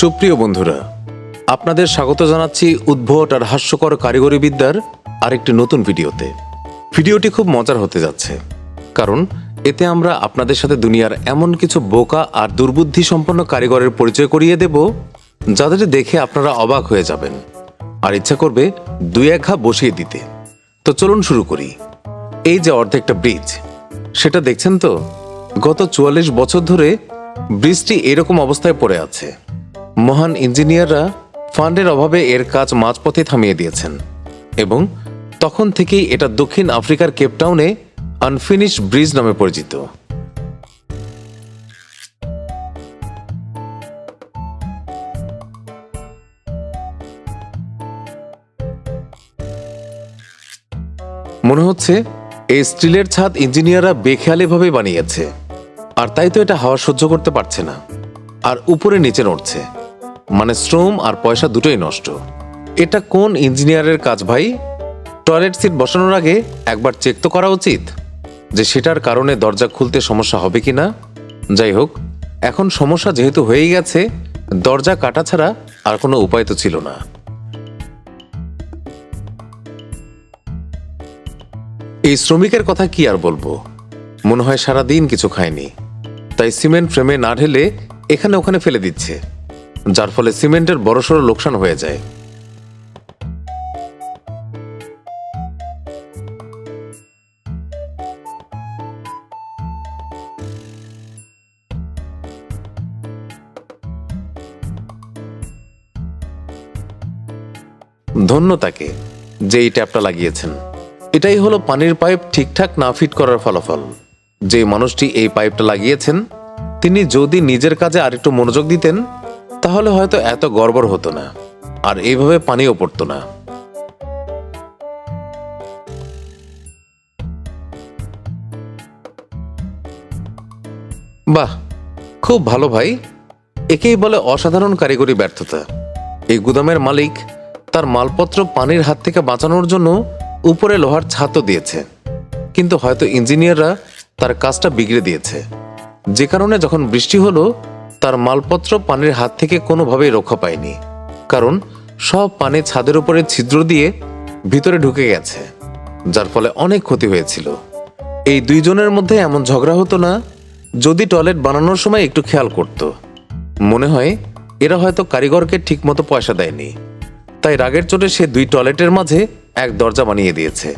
সুপ্রিয় বন্ধুরা, আপনাদের স্বাগত জানাচ্ছি উদ্ভট আর হাস্যকর কারিগরি বিদ্যার আরেকটি নতুন ভিডিওতে। ভিডিওটি খুব মজার হতে যাচ্ছে, কারণ এতে আমরা আপনাদের সাথে দুনিয়ার এমন কিছু বোকা আর দুর্বুদ্ধি সম্পন্ন কারিগরের পরিচয় করিয়ে দেব, যাদের দেখে আপনারা অবাক হয়ে যাবেন। আর ইচ্ছা করবে দুই এক ঘা বসিয়ে দিতে। তো চলুন শুরু করি। এই যে অর্ধেকটা ব্রিজ, সেটা দেখছেন তো? গত চুয়াল্লিশ বছর ধরে ব্রিজটি এরকম অবস্থায় পড়ে আছে। মহান ইঞ্জিনিয়াররা ফান্ডের অভাবে এর কাজ মাঝপথে থামিয়ে দিয়েছেন এবং তখন থেকেই এটা দক্ষিণ আফ্রিকার কেপটাউনে আনফিনিশ ব্রিজ নামে পরিচিত। মনে হচ্ছে এই স্টিলের ছাদ ইঞ্জিনিয়াররা বেখেয়ালিভাবে বানিয়েছে, আর তাই তো এটা হাওয়া সহ্য করতে পারছে না, আর উপরে নিচে নড়ছে। মানে শ্রম আর পয়সা দুটোই নষ্ট। এটা কোন ইঞ্জিনিয়ারের কাজ ভাই? টয়লেট সিট বসানোর আগে একবার চেক তো করা উচিত যে সেটার কারণে দরজা খুলতে সমস্যা হবে কি না যাই হোক, এখন সমস্যা যেহেতু হয়েই গেছে, দরজা কাটা ছাড়া আর কোনো উপায় তো ছিল না। এই শ্রমিকের কথা কি আর বলব? মনে হয় সারা দিন কিছু খায়নি, তাই সিমেন্ট ফ্রেমে না ঢেলে এখানে ওখানে ফেলে দিচ্ছে। যার ফলে সিমেন্টের বড়সড় লোকসান হয়ে যায়। ধন্য তাকে যে এই ট্যাপটা লাগিয়েছেন। এটাই হলো পানির পাইপ ঠিকঠাক না ফিট করার ফলাফল। যে মানুষটি এই পাইপটা লাগিয়েছেন, তিনি যদি নিজের কাজে আরেকটু মনোযোগ দিতেন তাহলে হয়তো এত গড়বড় হতো না, আর এইভাবে পানিও পড়তো না। বাহ, খুব ভালো ভাই। একেই বলে অসাধারণ কারিগরি ব্যর্থতা। এই গুদামের মালিক তার মালপত্র পানির হাত থেকে বাঁচানোর জন্য উপরে লোহার ছাতও দিয়েছে। কিন্তু হয়তো ইঞ্জিনিয়াররা তার কাজটা বিগড়ে দিয়েছে। যে কারণে যখন বৃষ্টি হলো তার মালপত্র পানির হাত থেকে কোনোভাবেই রক্ষা পায়নি, কারণ সব পানি ছাদের উপরে ছিদ্র দিয়ে ভিতরে ঢুকে গেছে, যার ফলে অনেক ক্ষতি হয়েছিল। এই দুইজনের মধ্যে এমন ঝগড়া হতো না, যদি টয়লেট বানানোর সময় একটু খেয়াল করত। মনে হয়, এরা হয়তো কারিগরকে ঠিকমতো পয়সা দেয়নি। তাই রাগের চোটে সে দুই টয়লেটের মাঝে এক দরজা বানিয়ে দিয়েছে,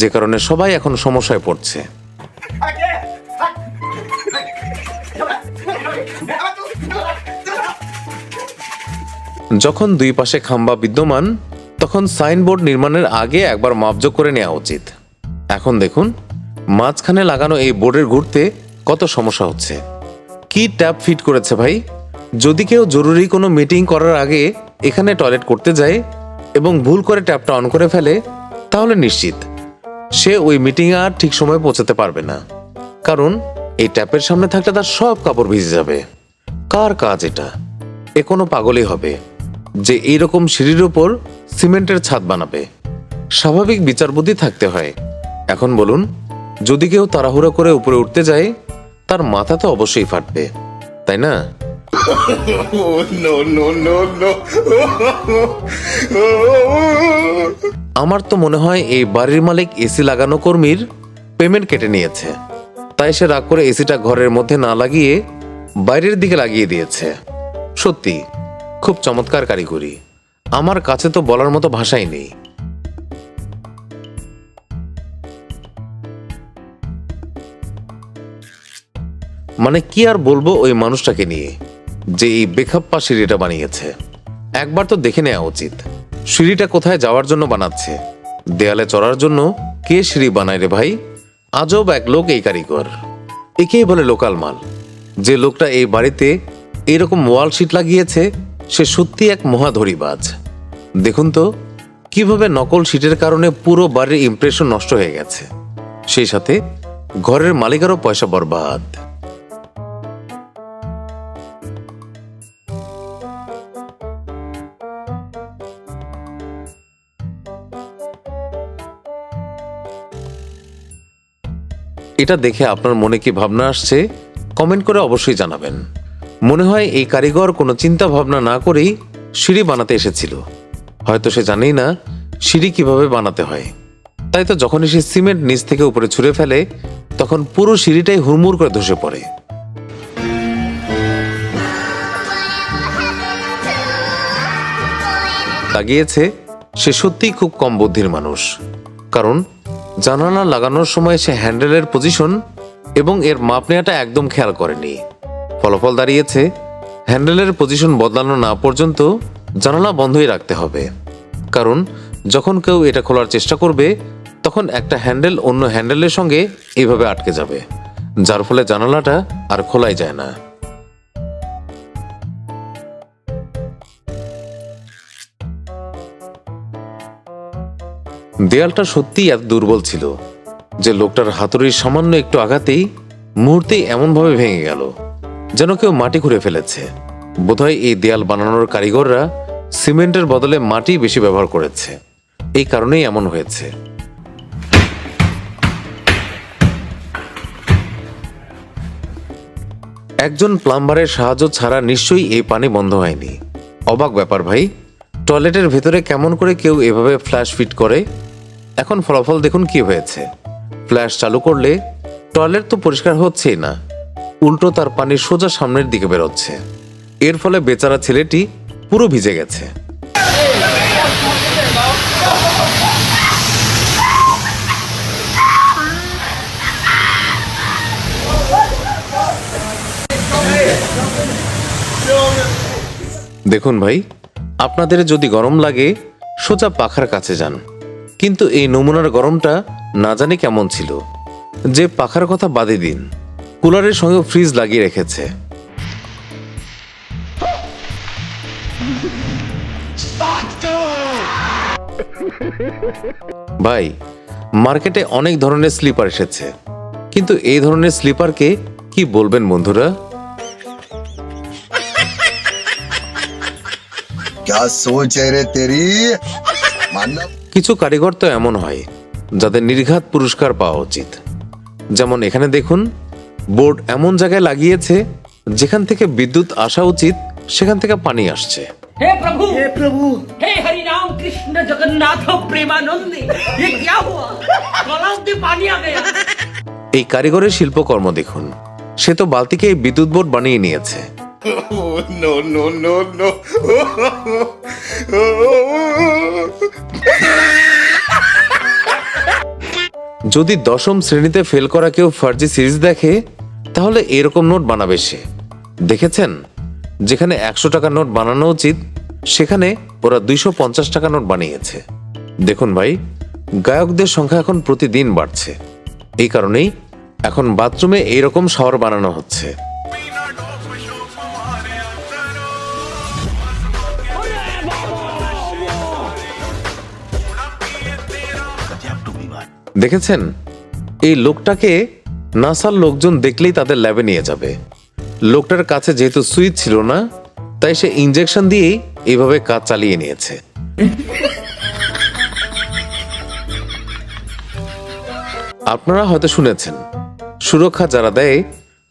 যে কারণে সবাই এখন সমস্যায় পড়ছে। যখন দুই পাশে খাম্বা বিদ্যমান, তখন সাইনবোর্ড নির্মাণের আগে একবার মাপজোক করে নেওয়া উচিত। এখন দেখুন, মাঝখানে লাগানো এই বোর্ডের ঘুরতে কত সমস্যা হচ্ছে। কি ট্যাপ ফিট করেছে ভাই? যদি কেউ জরুরি কোনো মিটিং করার আগে এখানে টয়লেট করতে যায় এবং ভুল করে ট্যাপটা অন করে ফেলে, তাহলে নিশ্চিত। সে ওই মিটিংয়ে আর ঠিক সময়ে পৌঁছাতে পারবে না। কারণ এই ট্যাপের সামনে থাকলে তার সব কাপড় ভিজে যাবে। কার কাজ এটা? এ কোনো পাগলই হবে। যে এইরকম সিঁড়ির উপর সিমেন্টের ছাদ বানাবে। স্বাভাবিক বিচার বুদ্ধি থাকতে হয়। এখন বলুন যদি কেউ তাড়াহুড়ো করে উপরে উঠতে যায় তার মাথা তো অবশ্যই ফাটবে তাই না. আমার তো মনে হয় এই বাড়ির মালিক এসি লাগানো কর্মীর পেমেন্ট কেটে নিয়েছে। তাই সে রাগ করে এসিটা ঘরের মধ্যে না লাগিয়ে বাইরের দিকে লাগিয়ে দিয়েছে। সত্যি। খুব চমৎকার কারিগরি। আমার কাছে তো বলার মতো ভাষাই নেই। মানে কি আর বলব ওই মানুষটাকে নিয়ে, যে এই বেখাপ্পা সিঁড়িটা বানিয়েছে। একবার তো দেখে নেওয়া উচিত, সিঁড়িটা কোথায় যাওয়ার জন্য বানাচ্ছে, দেয়ালে চড়ার জন্য কে সিঁড়ি বানায় রে ভাই? আজব এক লোক এই কারিগর। একেই বলে লোকাল মাল। যে লোকটা এই বাড়িতে এরকম ওয়াল শিট লাগিয়েছে সে সত্যি এক মহাধরিবাজ। দেখুন তো, কীভাবে নকল শিটের কারণে পুরো বাড়ির ইমপ্রেশন নষ্ট হয়ে গেছে। সেই সাথে ঘরের মালিকারও পয়সা বরবাদ। এটা দেখে আপনার মনে কি ভাবনা আসছে? কমেন্ট করে অবশ্যই জানাবেন। মনে হয় এই কারিগর কোনো চিন্তা ভাবনা না করেই সিঁড়ি বানাতে এসেছিল। হয়তো সে জানেই না সিঁড়ি কীভাবে বানাতে হয়। তাই তো যখনই সে সিমেন্ট নিচ থেকে উপরে ছুঁড়ে ফেলে, তখন পুরো সিঁড়িটাই হুড়মুড় করে ধসে পড়ে। লাগিয়েছে সে সত্যিই খুব কম বুদ্ধির মানুষ। কারণ জানালা লাগানোর সময় সে হ্যান্ডেলের পজিশন এবং এর মাপ নেওয়াটা একদম খেয়াল করেনি। ফলাফল দাঁড়িয়েছে। হ্যান্ডেলের পজিশন বদলানো না পর্যন্ত জানালা বন্ধই রাখতে হবে। কারণ, যখন কেউ এটা খোলার চেষ্টা করবে, তখন একটা হ্যান্ডেল অন্য হ্যান্ডেলের সঙ্গে এইভাবে আটকে যাবে, যার ফলে জানালাটা আর খোলাই যায় না। দেয়ালটা সত্যিই এত দুর্বল ছিল যে লোকটার হাতুড়ির সামান্য একটু আঘাতেই মুহূর্তেই এমনভাবে ভেঙে গেল। যেন কেউ মাটি খুঁড়ে ফেলেছে। বোধহয় এই দেয়াল বানানোর কারিগররা সিমেন্টের বদলে মাটি বেশি ব্যবহার করেছে। এই কারণেই এমন হয়েছে। একজন প্লাম্বারের সাহায্য ছাড়া নিশ্চয়ই এই পানি বন্ধ হয়নি। অবাক ব্যাপার ভাই, টয়লেটের ভেতরে কেমন করে কেউ এভাবে ফ্ল্যাশ ফিট করে? এখন ফলাফল দেখুন কি হয়েছে। ফ্ল্যাশ চালু করলে টয়লেট তো পরিষ্কার হচ্ছেই না। উল্টো তার পানি সোজা সামনের দিকে বেরোচ্ছে। এর ফলে বেচারা ছেলেটি পুরো ভিজে গেছে। দেখুন ভাই, আপনাদের যদি গরম লাগে, সোজা পাখার কাছে যান। কিন্তু এই নমুনার গরমটা না জানি কেমন ছিল। যে পাখার কথা বাদে দিন। কুলারের সঙ্গে ফ্রিজ লাগিয়ে রেখেছে। ভাই মার্কেটে অনেক ধরনের স্লিপার এসেছে। কিন্তু এই ধরনের স্লিপারকে কি বলবেন বন্ধুরা? কিছু কারিগর তো এমন হয় যাদের নির্ঘাত পুরস্কার পাওয়া উচিত। যেমন এখানে দেখুন বোর্ড এমন জায়গায় লাগিয়েছে যেখান থেকে বিদ্যুৎ আসা উচিত সেখান থেকে পানি আসছে हे प्रभु हे प्रभु हे हरि राम कृष्ण जगन्नाथ प्रेमानंद ये क्या हुआ गलाव में पानी आ गया এই কারিগরের শিল্পকর্ম দেখুন সে তো বালতিকে এই বিদ্যুৎ বোর্ড বানিয়ে নিয়েছে Oh, no, no, no, no. যদি দশম শ্রেণীতে ফেল করা কেউ ফার্জি সিরিজ দেখে তাহলে এরকম নোট বানাবে সে। দেখেছেন? যেখানে একশো টাকা নোট বানানো উচিত, সেখানে ওরা দুইশো পঞ্চাশ টাকা নোট বানিয়েছে। দেখুন ভাই, গায়কদের সংখ্যা এখন প্রতিদিন বাড়ছে। এই কারণেই এখন বাথরুমে এইরকম শাওয়ার বানানো হচ্ছে। দেখেছেন? এই লোকটাকে নাসার লোকজন দেখলেই তাদের ল্যাবে নিয়ে যাবে। লোকটার কাছে যেহেতু সুইচ ছিল না, তাই সে ইঞ্জেকশন দিয়েই এইভাবে কাজ চালিয়ে নিয়েছে। আপনারা হয়তো শুনেছেন, সুরক্ষা যারা দেয়,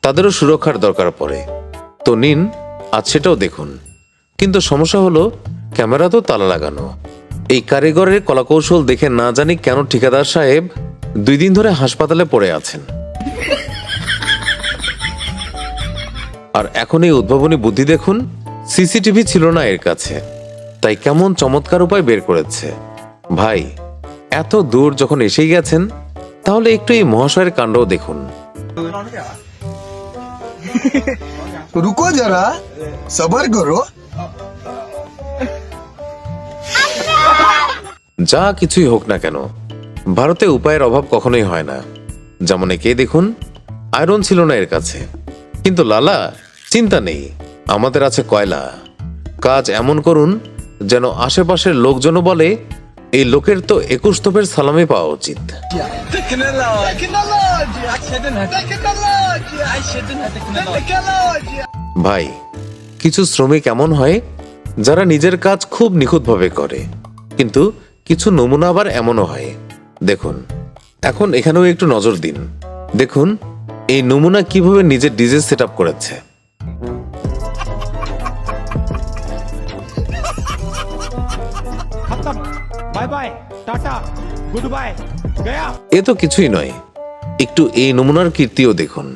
তাদেরও সুরক্ষার দরকার পড়ে। তো নিন, আজ সেটাও দেখুন। কিন্তু সমস্যা হলো, ক্যামেরা তো তালা লাগানো। এই কারিগরের কলাকৌশল দেখে না জানি কেন ঠিকাদার সাহেব দুই দিন ধরে হাসপাতালে পড়ে আছেন। আর এখন এই উদ্ভাবনী বুদ্ধি দেখুন সিসিটিভি ছিল না এর কাছে। তাই কেমন চমৎকার উপায় বের করেছে। ভাই এত দূর যখন এসেই গেছেন তাহলে একটু এই মহাশয়ের কাণ্ড দেখুন। রুকো যারা সবার করো। যা কিছুই হোক না কেন ভারতে উপায়ের অভাব কখনোই হয় না। যেমন একে দেখুন, আয়রন ছিল না এর কাছে। কিন্তু লালা, চিন্তা নেই, আমাদের আছে কয়লা। কাজ এমন করুন যেন আশেপাশের লোকজনও বলে, এই লোকের তো একুশ তোপের সালামি পাওয়া উচিত। ভাই, কিছু শ্রমিক এমন হয় যারা নিজের কাজ খুব নিখুঁতভাবে করে, কিন্তু কিছু নমুনা আবার এমনও হয়। দেখুন এখন এখানেও একটু নজর দিন। দেখুন এই নমুনা কীভাবে নিজের ডিজে সেট আপ করেছে এ তো কিছুই নয় একটু এই নমুনার কীর্তিও দেখুন।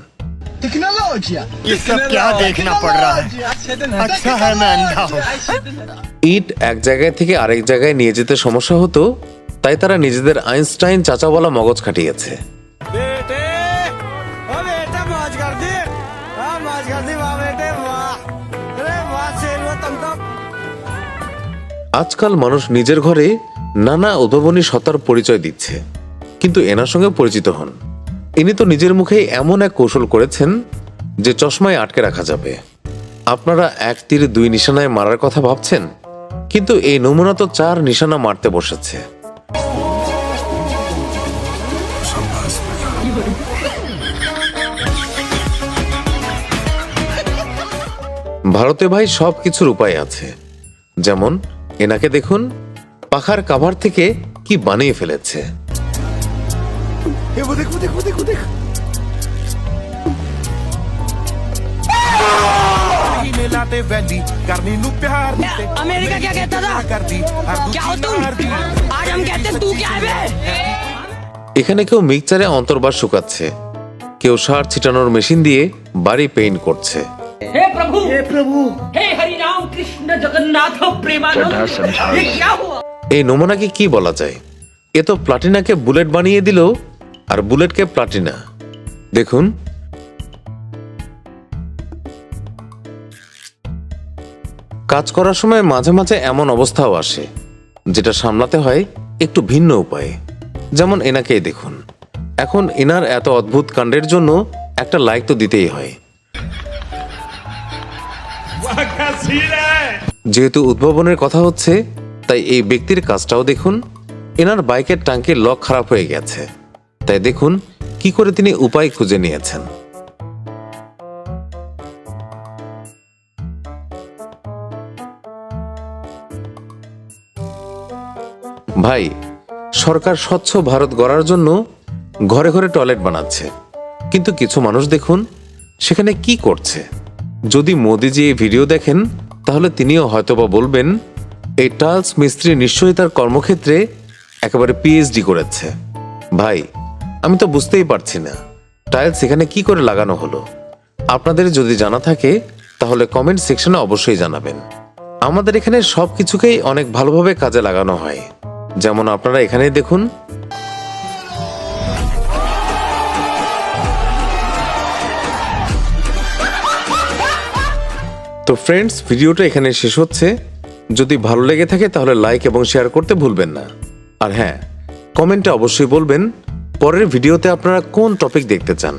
ইট এক জায়গায় থেকে আরেক জায়গায় নিয়ে যেতে সমস্যা হতো? তাই তারা নিজেদের আইনস্টাইন চাচা বলা মগজ খাটিয়েছে আজকাল মানুষ নিজের ঘরে নানা উদ্ভাবনী সত্তার পরিচয় দিচ্ছে কিন্তু এনার সঙ্গে পরিচিত হন। ইনি তো নিজের মুখেই এমন এক কৌশল করেছেন যে চশমায় আটকে রাখা যাবে। আপনারা এক তীর দুই নিশানায় মারার কথা ভাবছেন কিন্তু এই নমুনা তো চার নিশানা মারতে বসেছে। ভারতে ভাই সব কিছুর উপায় আছে। যেমন এনাকে দেখুন পাখার কাভার থেকে কি বানিয়ে ফেলেছে। এখানে কেউ মিক্সারে অন্তর্বাস শুকাচ্ছে। কেউ সার ছিটানোর মেশিন দিয়ে বাড়ি পেইন্ট করছে। हे प्रभु हे प्रभु हे हरि राम कृष्ण जगन्नाथ प्रेमानंद ये क्या हुआ এই নমুনাকে কি বলা যায় এ তো প্লাটিনাকে বুলেট বানিয়ে দিল আর বুলেটকে প্লাটিনা দেখুন কাজ করার সময় মাঝে মাঝে এমন অবস্থাও আসে যেটা সামলাতে হয় একটু ভিন্ন উপায়ে যেমন এনাকেই দেখুন এখন এনার এত অদ্ভুত কাণ্ডের জন্য একটা লাইক তো দিতেই হয় যেহেতু উদ্ভাবনের কথা হচ্ছে, তাই এই ব্যক্তির কাজটাও দেখুন। এনার বাইকের টাঙ্কির লক খারাপ হয়ে গেছে। তাই দেখুন কি করে তিনি উপায় খুঁজে নিয়েছেন। ভাই, সরকার স্বচ্ছ ভারত গড়ার জন্য ঘরে ঘরে টয়লেট বানাচ্ছে। কিন্তু কিছু মানুষ দেখুন, সেখানে কি করছে। যদি মোদিজি এই ভিডিও দেখেন, তাহলে তিনিও হয়তোবা বলবেন, এই টাইলস মিস্ত্রি নিশ্চয়ই তার কর্মক্ষেত্রে একেবারে পিএইচডি করেছে। ভাই, আমি তো বুঝতেই পারছি না, টাইলস এখানে কি করে লাগানো হলো? আপনাদের যদি জানা থাকে, তাহলে কমেন্ট সেকশনে অবশ্যই জানাবেন। আমাদের এখানে সব কিছুকেই অনেক ভালোভাবে কাজে লাগানো হয়। যেমন আপনারা এখানেই দেখুন তো ফ্রেন্ডস ভিডিওটা এখানে শেষ হচ্ছে। যদি ভালো লেগে থাকে তাহলে লাইক এবং শেয়ার করতে ভুলবেন না। আর হ্যাঁ কমেন্টে অবশ্যই বলবেন, পরের ভিডিওতে আপনারা কোন টপিক দেখতে চান?